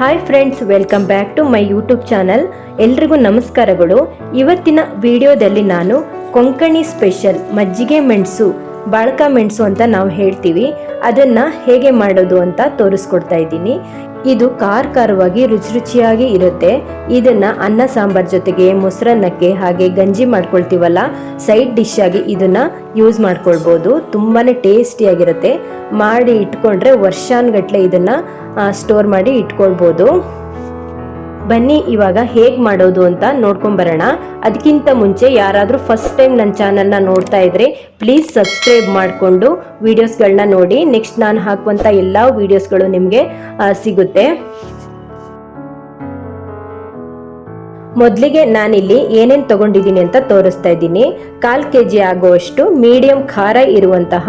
Hi friends welcome back to my YouTube channel ಎಲ್ರಿಗೂ ನಮಸ್ಕಾರಗಳು. ಇವತ್ತಿನ ವಿಡಿಯೋದಲ್ಲಿ ನಾನು ಕೊಂಕಣಿ ಸ್ಪೆಷಲ್ ಮಜ್ಜಿಗೆ ಮೆಣಸು ಬಾಳ್ಕ ಮೆಣಸು ಅಂತ ನಾವು ಹೇಳ್ತೀವಿ. ಅದನ್ನ ಹೇಗೆ ಮಾಡೋದು ಅಂತ ತೋರಿಸ್ಕೊಡ್ತಾ ಇದ್ದೀನಿ. ಇದು ಖಾರ ಖಾರವಾಗಿ ರುಚಿ ರುಚಿಯಾಗಿ ಇರುತ್ತೆ. ಇದನ್ನ ಅನ್ನ ಸಾಂಬಾರ್ ಜೊತೆಗೆ, ಮೊಸರನ್ನಕ್ಕೆ ಹಾಗೆ ಗಂಜಿ ಮಾಡ್ಕೊಳ್ತೀವಲ್ಲ, ಸೈಡ್ ಡಿಶ್ ಆಗಿ ಇದನ್ನ ಯೂಸ್ ಮಾಡ್ಕೊಳ್ಬೋದು. ತುಂಬಾನೇ ಟೇಸ್ಟಿಯಾಗಿರುತ್ತೆ ಮಾಡಿ ಇಟ್ಕೊಂಡ್ರೆ ವರ್ಷಾನ್ಗಟ್ಲೆ ಇದನ್ನ ಸ್ಟೋರ್ ಮಾಡಿ ಇಟ್ಕೊಳ್ಬೋದು. ಬನ್ನಿ, ಇವಾಗ ಹೇಗೆ ಮಾಡೋದು ಅಂತ ನೋಡ್ಕೊಂಬರೋಣ ಅದಕ್ಕಿಂತ ಮುಂಚೆ ಯಾರಾದರೂ ಫಸ್ಟ್ ಟೈಮ್ ನನ್ನ ಚಾನಲ್ನ ನೋಡ್ತಾ ಇದ್ರೆ ಪ್ಲೀಸ್ ಸಬ್ಸ್ಕ್ರೈಬ್ ಮಾಡಿಕೊಂಡು ವೀಡಿಯೋಸ್ಗಳನ್ನ ನೋಡಿ. ನೆಕ್ಸ್ಟ್ ನಾನು ಹಾಕುವಂಥ ಎಲ್ಲ ವೀಡಿಯೋಸ್ಗಳು ನಿಮಗೆ ಸಿಗುತ್ತೆ. ಮೊದಲಿಗೆ ನಾನಿಲ್ಲಿ ಏನೇನು ತಗೊಂಡಿದ್ದೀನಿ ಅಂತ ತೋರಿಸ್ತಾ ಇದ್ದೀನಿ. ಕಾಲು ಕೆ ಜಿ ಆಗುವಷ್ಟು ಮೀಡಿಯಂ ಖಾರ ಇರುವಂತಹ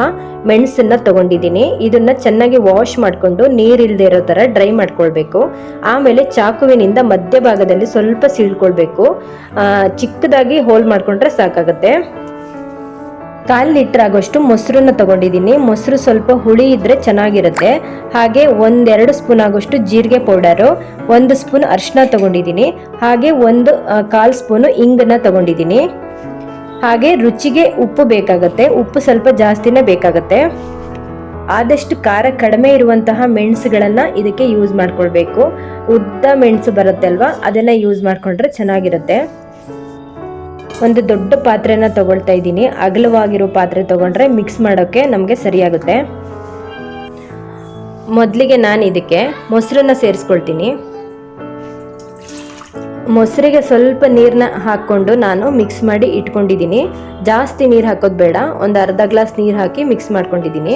ಮೆಣಸನ್ನ ತಗೊಂಡಿದ್ದೀನಿ. ಇದನ್ನ ಚೆನ್ನಾಗಿ ವಾಶ್ ಮಾಡಿಕೊಂಡು ನೀರಿಲ್ಲದೆ ಇರೋ ಥರ ಡ್ರೈ ಮಾಡ್ಕೊಳ್ಬೇಕು. ಆಮೇಲೆ ಚಾಕುವಿನಿಂದ ಮಧ್ಯಭಾಗದಲ್ಲಿ ಸ್ವಲ್ಪ ಸೀಳ್ಕೊಳ್ಬೇಕು. ಚಿಕ್ಕದಾಗಿ ಹೋಲ್ ಮಾಡಿಕೊಂಡ್ರೆ ಸಾಕಾಗುತ್ತೆ. ಕಾಲು ಲೀಟರ್ ಆಗೋಷ್ಟು ಮೊಸರನ್ನ ತಗೊಂಡಿದ್ದೀನಿ. ಮೊಸರು ಸ್ವಲ್ಪ ಹುಳಿ ಇದ್ರೆ ಚೆನ್ನಾಗಿರುತ್ತೆ. ಹಾಗೆ ಒಂದೆರಡು ಸ್ಪೂನ್ ಆಗೋಷ್ಟು ಜೀರಿಗೆ ಪೌಡರು, ಒಂದು ಸ್ಪೂನ್ ಅರಿಶಿನ ತಗೊಂಡಿದ್ದೀನಿ. ಹಾಗೆ ಒಂದು ಕಾಲ್ ಸ್ಪೂನು ಇಂಗನ್ನ ತಗೊಂಡಿದ್ದೀನಿ. ಹಾಗೆ ರುಚಿಗೆ ಉಪ್ಪು ಬೇಕಾಗತ್ತೆ. ಉಪ್ಪು ಸ್ವಲ್ಪ ಜಾಸ್ತಿನೇ ಬೇಕಾಗತ್ತೆ. ಆದಷ್ಟು ಖಾರ ಕಡಿಮೆ ಇರುವಂತಹ ಮೆಣಸುಗಳನ್ನು ಇದಕ್ಕೆ ಯೂಸ್ ಮಾಡ್ಕೊಳ್ಬೇಕು. ಉದ್ದ ಮೆಣಸು ಬರುತ್ತೆ ಅಲ್ವಾ ಅದನ್ನು ಯೂಸ್ ಮಾಡಿಕೊಂಡ್ರೆ ಚೆನ್ನಾಗಿರುತ್ತೆ. ಒಂದು ದೊಡ್ಡ ಪಾತ್ರೆನ ತಗೊಳ್ತಾ ಇದ್ದೀನಿ. ಅಗಲವಾಗಿರೋ ಪಾತ್ರೆ ತಗೊಂಡ್ರೆ ಮಿಕ್ಸ್ ಮಾಡೋಕ್ಕೆ ನಮಗೆ ಸರಿಯಾಗುತ್ತೆ. ಮೊದಲಿಗೆ ನಾನು ಇದಕ್ಕೆ ಮೊಸರನ್ನ ಸೇರಿಸ್ಕೊಳ್ತೀನಿ. ಮೊಸರಿಗೆ ಸ್ವಲ್ಪ ನೀರನ್ನ ಹಾಕ್ಕೊಂಡು ನಾನು ಮಿಕ್ಸ್ ಮಾಡಿ ಇಟ್ಕೊಂಡಿದ್ದೀನಿ. ಜಾಸ್ತಿ ನೀರು ಹಾಕೋದು ಬೇಡ. ಒಂದು ಅರ್ಧ ಗ್ಲಾಸ್ ನೀರು ಹಾಕಿ ಮಿಕ್ಸ್ ಮಾಡ್ಕೊಂಡಿದ್ದೀನಿ.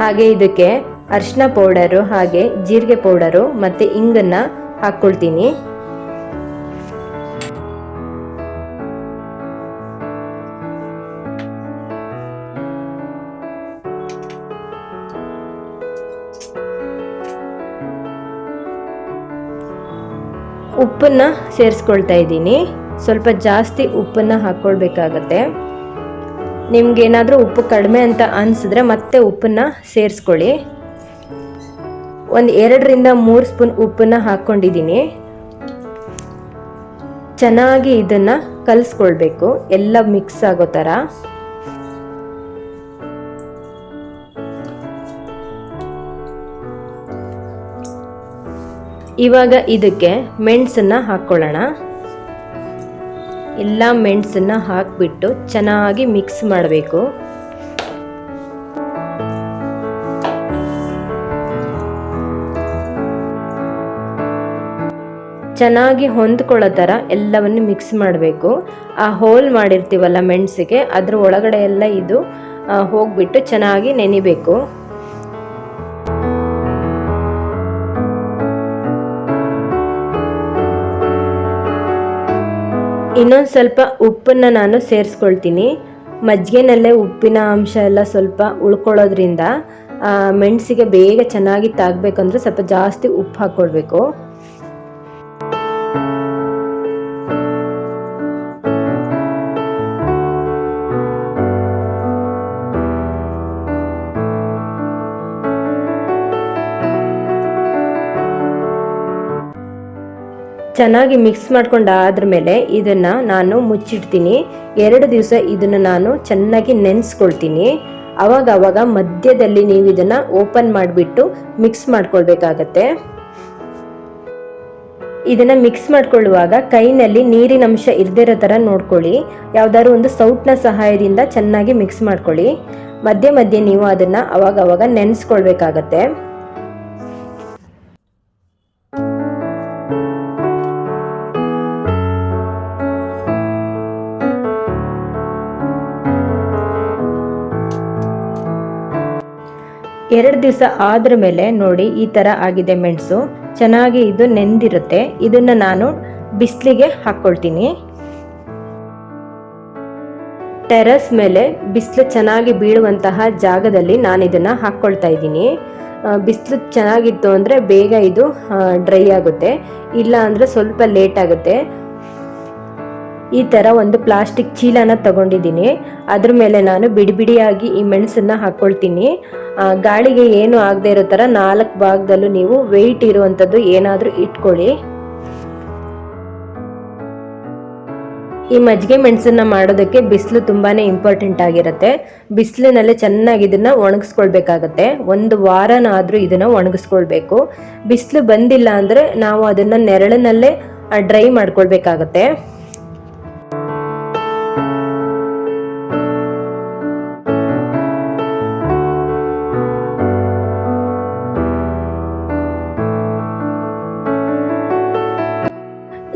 ಹಾಗೆ ಇದಕ್ಕೆ ಅರಿಶಿನ ಪೌಡರು ಹಾಗೆ ಜೀರಿಗೆ ಪೌಡರು ಮತ್ತು ಇಂಗನ್ನು ಹಾಕ್ಕೊಳ್ತೀನಿ. ಉಪ್ಪನ್ನ ಸೇರಿಸ್ಕೊಳ್ತಾ ಇದ್ದೀನಿ. ಸ್ವಲ್ಪ ಜಾಸ್ತಿ ಉಪ್ಪನ್ನ ಹಾಕ್ಕೊಳ್ಬೇಕಾಗತ್ತೆ. ನಿಮ್ಗೇನಾದರೂ ಉಪ್ಪು ಕಡಿಮೆ ಅಂತ ಅನಿಸಿದ್ರೆ ಮತ್ತೆ ಉಪ್ಪನ್ನ ಸೇರಿಸ್ಕೊಳ್ಳಿ. ಒಂದು ಎರಡರಿಂದ ಮೂರು ಸ್ಪೂನ್ ಉಪ್ಪನ್ನ ಹಾಕ್ಕೊಂಡಿದ್ದೀನಿ. ಚೆನ್ನಾಗಿ ಇದನ್ನ ಕಲಿಸ್ಕೊಳ್ಬೇಕು. ಎಲ್ಲ ಮಿಕ್ಸ್ ಆಗೋ ಥರ. ಇವಾಗ ಇದಕ್ಕೆ ಮೆಣಸನ್ನು ಹಾಕ್ಕೊಳ್ಳೋಣ. ಎಲ್ಲ ಮೆಣಸನ್ನು ಹಾಕಿಬಿಟ್ಟು ಚೆನ್ನಾಗಿ ಮಿಕ್ಸ್ ಮಾಡಬೇಕು. ಚೆನ್ನಾಗಿ ಹೊಂದ್ಕೊಳ್ಳೋ ಥರ ಎಲ್ಲವನ್ನು ಮಿಕ್ಸ್ ಮಾಡಬೇಕು. ಆ ಹೋಲ್ ಮಾಡಿರ್ತೀವಲ್ಲ ಮೆಣಸಿಗೆ, ಅದ್ರ ಒಳಗಡೆ ಎಲ್ಲ ಇದು ಹೋಗ್ಬಿಟ್ಟು ಚೆನ್ನಾಗಿ ನೆನಿಬೇಕು. ಇನ್ನೊಂದು ಸ್ವಲ್ಪ ಉಪ್ಪನ್ನು ನಾನು ಸೇರಿಸ್ಕೊಳ್ತೀನಿ. ಮಜ್ಜಿಗೆನಲ್ಲೇ ಉಪ್ಪಿನ ಅಂಶ ಎಲ್ಲ ಸ್ವಲ್ಪ ಉಳ್ಕೊಳ್ಳೋದ್ರಿಂದ ಮೆಣಸಿಗೆ ಬೇಗ ಚೆನ್ನಾಗಿ ತಾಗಬೇಕಂದ್ರೆ ಸ್ವಲ್ಪ ಜಾಸ್ತಿ ಉಪ್ಪು ಹಾಕ್ಕೊಳ್ಬೇಕು ಚೆನ್ನಾಗಿ ಮಿಕ್ಸ್ ಮಾಡ್ಕೊಂಡಾದ್ರ ಮೇಲೆ ಇದನ್ನು ನಾನು ಮುಚ್ಚಿಡ್ತೀನಿ. ಎರಡು ದಿವಸ ಇದನ್ನು ನಾನು ಚೆನ್ನಾಗಿ ನೆನೆಸ್ಕೊಳ್ತೀನಿ. ಅವಾಗ ಅವಾಗ ಮಧ್ಯದಲ್ಲಿ ನೀವು ಇದನ್ನು ಓಪನ್ ಮಾಡಿಬಿಟ್ಟು ಮಿಕ್ಸ್ ಮಾಡ್ಕೊಳ್ಬೇಕಾಗತ್ತೆ. ಇದನ್ನು ಮಿಕ್ಸ್ ಮಾಡ್ಕೊಳ್ಳುವಾಗ ಕೈನಲ್ಲಿ ನೀರಿನ ಅಂಶ ಇರದಿರೋ ಥರ ನೋಡ್ಕೊಳ್ಳಿ. ಯಾವ್ದಾದ್ರು ಒಂದು ಸೌಟ್ನ ಸಹಾಯದಿಂದ ಚೆನ್ನಾಗಿ ಮಿಕ್ಸ್ ಮಾಡ್ಕೊಳ್ಳಿ. ಮಧ್ಯೆ ಮಧ್ಯೆ ನೀವು ಅದನ್ನು ಅವಾಗ ಅವಾಗ ನೆನೆಸ್ಕೊಳ್ಬೇಕಾಗತ್ತೆ. ಎರಡು ದಿವಸ ಆದ್ರ ಮೇಲೆ ನೋಡಿ ಈ ಥರ ಆಗಿದೆ ಮೆಣಸು. ಚೆನ್ನಾಗಿ ಇದು ನೆಂದಿರುತ್ತೆ. ಇದನ್ನ ನಾನು ಬಿಸಿಲಿಗೆ ಹಾಕ್ಕೊಳ್ತೀನಿ ಟೆರಸ್ ಮೇಲೆ ಬಿಸಿಲು ಚೆನ್ನಾಗಿ ಬೀಳುವಂತಹ ಜಾಗದಲ್ಲಿ ನಾನು ಇದನ್ನ ಹಾಕ್ಕೊಳ್ತಾ ಇದ್ದೀನಿ. ಬಿಸಿಲು ಚೆನ್ನಾಗಿತ್ತು ಅಂದರೆ ಬೇಗ ಇದು ಡ್ರೈ ಆಗುತ್ತೆ. ಇಲ್ಲ ಅಂದರೆ ಸ್ವಲ್ಪ ಲೇಟ್ ಆಗುತ್ತೆ. ಈ ಥರ ಒಂದು ಪ್ಲಾಸ್ಟಿಕ್ ಚೀಲನ ತಗೊಂಡಿದ್ದೀನಿ. ಅದ್ರ ಮೇಲೆ ನಾನು ಬಿಡಿ ಬಿಡಿಯಾಗಿ ಈ ಮೆಣಸನ್ನ ಹಾಕ್ಕೊಳ್ತೀನಿ ಗಾಳಿಗೆ ಏನು ಆಗದೆ ಇರೋ ಥರ ನಾಲ್ಕು ಭಾಗದಲ್ಲೂ ನೀವು ವೆಯ್ಟ್ ಇರುವಂಥದ್ದು ಏನಾದರೂ ಇಟ್ಕೊಳ್ಳಿ. ಈ ಮಜ್ಜಿಗೆ ಮೆಣಸನ್ನ ಮಾಡೋದಕ್ಕೆ ಬಿಸಿಲು ತುಂಬಾನೇ ಇಂಪಾರ್ಟೆಂಟ್ ಆಗಿರುತ್ತೆ. ಬಿಸಿಲಿನಲ್ಲೇ ಚೆನ್ನಾಗಿ ಇದನ್ನ ಒಣಗಿಸ್ಕೊಳ್ಬೇಕಾಗತ್ತೆ. ಒಂದು ವಾರನಾದರೂ ಇದನ್ನ ಒಣಗಿಸ್ಕೊಳ್ಬೇಕು. ಬಿಸಿಲು ಬಂದಿಲ್ಲ ಅಂದ್ರೆ ನಾವು ಅದನ್ನ ನೆರಳಿನಲ್ಲೇ ಡ್ರೈ ಮಾಡ್ಕೊಳ್ಬೇಕಾಗತ್ತೆ.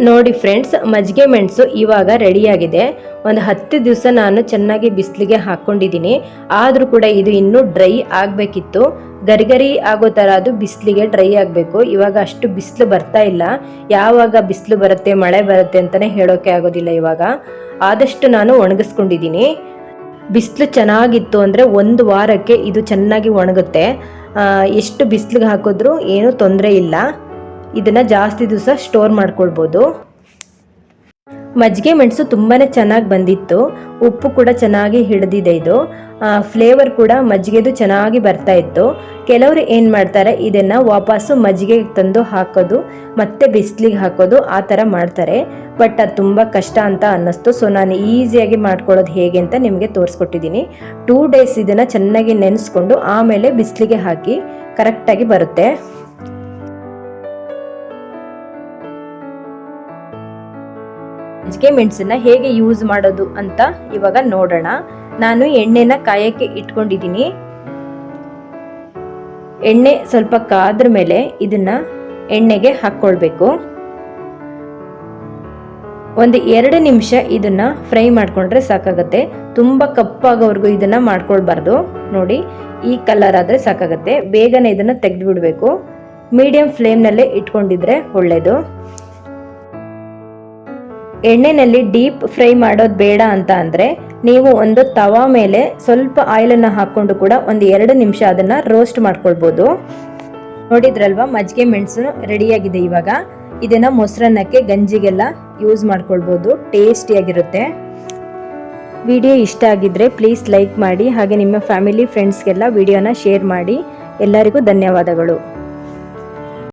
ನೋಡಿ ಫ್ರೆಂಡ್ಸ್ ಮಜ್ಜಿಗೆ ಮೆಣಸು ಇವಾಗ ರೆಡಿಯಾಗಿದೆ ಒಂದು ಹತ್ತು ದಿವಸ ನಾನು ಚೆನ್ನಾಗಿ ಬಿಸಿಲಿಗೆ ಹಾಕ್ಕೊಂಡಿದ್ದೀನಿ ಆದರೂ ಕೂಡ ಇದು ಇನ್ನೂ ಡ್ರೈ ಆಗಬೇಕಿತ್ತು. ಗರಿಗರಿ ಆಗೋ ಥರ ಅದು ಬಿಸಿಲಿಗೆ ಡ್ರೈ ಆಗಬೇಕು. ಇವಾಗ ಅಷ್ಟು ಬಿಸಿಲು ಬರ್ತಾ ಇಲ್ಲ. ಯಾವಾಗ ಬಿಸಿಲು ಬರುತ್ತೆ, ಮಳೆ ಬರುತ್ತೆ ಅಂತಲೇ ಹೇಳೋಕೆ ಆಗೋದಿಲ್ಲ ಇವಾಗ. ಆದಷ್ಟು ನಾನು ಒಣಗಿಸ್ಕೊಂಡಿದ್ದೀನಿ. ಬಿಸಿಲು ಚೆನ್ನಾಗಿತ್ತು ಅಂದರೆ ಒಂದು ವಾರಕ್ಕೆ ಇದು ಚೆನ್ನಾಗಿ ಒಣಗುತ್ತೆ. ಎಷ್ಟು ಬಿಸಿಲಿಗೆ ಹಾಕಿದ್ರೂ ಏನೂ ತೊಂದರೆ ಇಲ್ಲ. ಇದನ್ನ ಜಾಸ್ತಿ ದಿವಸ ಸ್ಟೋರ್ ಮಾಡ್ಕೊಳ್ಬೋದು. ಮಜ್ಜಿಗೆ ಮೆಣಸು ತುಂಬಾ ಚೆನ್ನಾಗಿ ಬಂದಿತ್ತು. ಉಪ್ಪು ಕೂಡ ಚೆನ್ನಾಗಿ ಹಿಡಿದಿದೆ ಇದು. ಫ್ಲೇವರ್ ಕೂಡ ಮಜ್ಜಿಗೆದು ಚೆನ್ನಾಗಿ ಬರ್ತಾ ಇತ್ತು. ಕೆಲವರು ಏನು ಮಾಡ್ತಾರೆ, ಇದನ್ನು ವಾಪಸ್ಸು ಮಜ್ಜಿಗೆ ತಂದು ಹಾಕೋದು, ಮತ್ತೆ ಬಿಸಿಲಿಗೆ ಹಾಕೋದು ಆ ಥರ ಮಾಡ್ತಾರೆ. ಬಟ್ ಅದು ತುಂಬ ಕಷ್ಟ ಅಂತ ಅನ್ನಿಸ್ತು. ಸೊ ನಾನು ಈಸಿಯಾಗಿ ಮಾಡ್ಕೊಳ್ಳೋದು ಹೇಗೆ ಅಂತ ನಿಮಗೆ ತೋರಿಸ್ಕೊಟ್ಟಿದ್ದೀನಿ ಟೂ ಡೇಸ್ ಇದನ್ನು ಚೆನ್ನಾಗಿ ನೆನೆಸ್ಕೊಂಡು ಆಮೇಲೆ ಬಿಸಿಲಿಗೆ ಹಾಕಿ ಕರೆಕ್ಟಾಗಿ ಬರುತ್ತೆ. ಮಜ್ಜಿಗೆ ಮೆಣಸನ್ನ ಹೇಗೆ ಯೂಸ್ ಮಾಡೋದು ಅಂತ ಇವಾಗ ನೋಡೋಣ. ನಾನು ಎಣ್ಣೆನ ಕಾಯಕ್ಕೆ ಇಟ್ಕೊಂಡಿದ್ದೀನಿ. ಎಣ್ಣೆ ಸ್ವಲ್ಪ ಕಾದ್ರ ಮೇಲೆ ಇದನ್ನ ಎಣ್ಣೆಗೆ ಹಾಕ್ಕೊಳ್ಬೇಕು. ಒಂದು ಎರಡು ನಿಮಿಷ ಇದನ್ನ ಫ್ರೈ ಮಾಡ್ಕೊಂಡ್ರೆ ಸಾಕಾಗತ್ತೆ. ತುಂಬ ಕಪ್ಪಾಗೋವರೆಗೂ ಇದನ್ನ ಮಾಡ್ಕೊಳ್ಬಾರ್ದು. ನೋಡಿ, ಈ ಕಲರ್ ಆದರೆ ಸಾಕಾಗತ್ತೆ. ಬೇಗನೆ ಇದನ್ನ ತೆಗೆದು ಬಿಡಬೇಕು ಮೀಡಿಯಂ ಫ್ಲೇಮ್ನಲ್ಲೇ ಇಟ್ಕೊಂಡಿದ್ರೆ ಒಳ್ಳೆಯದು ಎಣ್ಣೆನಲ್ಲಿ ಡೀಪ್ ಫ್ರೈ ಮಾಡೋದು ಬೇಡ ಅಂತ ಅಂದರೆ ನೀವು ಒಂದು ತವಾ ಮೇಲೆ ಸ್ವಲ್ಪ ಆಯಿಲನ್ನು ಹಾಕ್ಕೊಂಡು ಕೂಡ ಒಂದು ಎರಡು ನಿಮಿಷ ಅದನ್ನು ರೋಸ್ಟ್ ಮಾಡ್ಕೊಳ್ಬೋದು. ನೋಡಿದ್ರಲ್ವಾ, ಮಜ್ಜಿಗೆ ಮೆಣಸು ರೆಡಿಯಾಗಿದೆ ಇವಾಗ. ಇದನ್ನು ಮೊಸರನ್ನಕ್ಕೆ, ಗಂಜಿಗೆಲ್ಲ ಯೂಸ್ ಮಾಡ್ಕೊಳ್ಬೋದು. ಟೇಸ್ಟಿಯಾಗಿರುತ್ತೆ ವಿಡಿಯೋ ಇಷ್ಟ ಆಗಿದ್ರೆ ಪ್ಲೀಸ್ ಲೈಕ್ ಮಾಡಿ, ಹಾಗೆ ನಿಮ್ಮ ಫ್ಯಾಮಿಲಿ ಫ್ರೆಂಡ್ಸ್ಗೆಲ್ಲ ವಿಡಿಯೋನ ಶೇರ್ ಮಾಡಿ. ಎಲ್ಲರಿಗೂ ಧನ್ಯವಾದಗಳು.